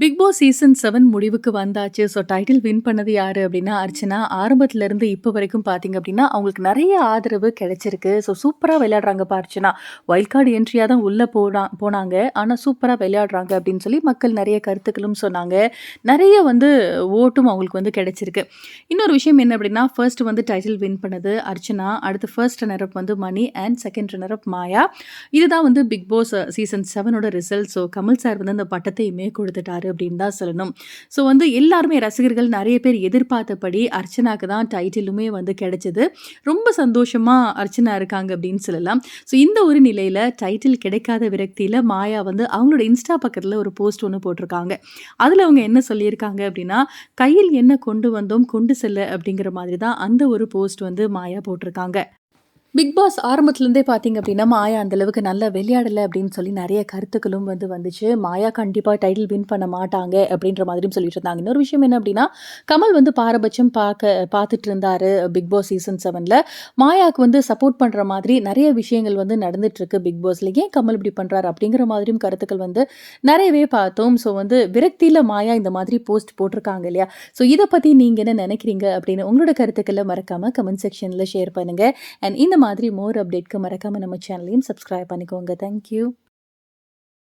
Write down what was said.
Big Boss season seven முடிவுக்கு வந்தாச்சு. So title win பண்ணது யாரு அப்படின்னா அர்ச்சனா. ஆரம்பத்துலேருந்து இப்போ வரைக்கும் பார்த்தீங்க அப்படின்னா அவங்களுக்கு நிறைய ஆதரவு கிடைச்சிருக்கு. ஸோ சூப்பராக விளையாடுறாங்கப்பா அர்ச்சனா. வைல்ட் கார்டு என்ட்ரியாக தான் உள்ளே போனா போனாங்க. ஆனால் சூப்பராக விளையாடுறாங்க அப்படின்னு சொல்லி மக்கள் நிறைய கருத்துக்களும் சொன்னாங்க. நிறைய வந்து ஓட்டும் அவங்களுக்கு வந்து கிடைச்சிருக்கு. இன்னொரு விஷயம் என்ன அப்படின்னா ஃபர்ஸ்ட் வந்து டைட்டில் வின் பண்ணது அர்ச்சனா. அடுத்து ஃபர்ஸ்ட் ரன்னர் வந்து Mani and second runner Maya. இதுதான் வந்து பிக் பாஸ் சீசன் செவனோட ரிசல்ட் ஸோ கமல் சார் வந்து அந்த பட்டத்தையுமே கொடுத்துட்டாரு. அப்படின்னு தான் சொல்லணும். ஸோ வந்து எல்லாருமே ரசிகர்கள் நிறைய பேர் எதிர்பார்த்தபடி அர்ச்சனாக்கு தான் டைட்டிலுமே வந்து கிடைச்சது. ரொம்ப சந்தோஷமாக அர்ச்சனா இருக்காங்க அப்படின்னு சொல்லலாம். ஸோ இந்த ஒரு நிலையில் டைட்டில் கிடைக்காத விரக்தியில் மாயா வந்து அவங்களோட இன்ஸ்டா பக்கத்தில் ஒரு போஸ்ட் ஒன்று போட்டிருக்காங்க. அதில் அவங்க என்ன சொல்லியிருக்காங்க அப்படின்னா கையில் என்ன கொண்டு வந்தோம் கொண்டு செல்ல அப்படிங்கிற மாதிரி தான் அந்த ஒரு போஸ்ட் வந்து மாயா போட்டிருக்காங்க. பிக் பாஸ் ஆரம்பத்துலேருந்தே பார்த்தீங்க அப்படின்னா மாயா அந்தளவுக்கு நல்லா விளையாடலை அப்படின்னு சொல்லி நிறைய கருத்துக்களும் வந்து வந்துச்சு. மாயா கண்டிப்பாக டைட்டில் வின் பண்ண மாட்டாங்க அப்படின்ற மாதிரியும் சொல்லிட்டு இருந்தாங்க. இன்னொரு விஷயம் என்ன அப்படின்னா கமல் வந்து பாரபட்சம் பார்க்க பார்த்துட்டு இருந்தாரு பிக் பாஸ் சீசன் செவனில் மாயாவுக்கு வந்து சப்போர்ட் பண்ணுற மாதிரி நிறைய விஷயங்கள் வந்து நடந்துட்டுருக்கு பிக் பாஸில் ஏன் கமல் இப்படி பண்ணுறாரு அப்படிங்கிற மாதிரியும் கருத்துக்கள் வந்து நிறையவே பார்த்தோம். ஸோ வந்து விரக்தியில் மாயா இந்த மாதிரி போஸ்ட் போட்டிருக்காங்க இல்லையா? ஸோ இதை பற்றி நீங்கள் என்ன நினைக்கிறீங்க அப்படின்னு உங்களோட கருத்துக்களை மறக்காமல் கமெண்ட் செக்ஷனில் ஷேர் பண்ணுங்கள் அண்ட் இந்த மாதிரி மோர் அப்டேட்க்கு மறக்காமல் நம்ம சேனலையும் சப்ஸ்கிரைப் பண்ணிக்கோங்க. தேங்க்யூ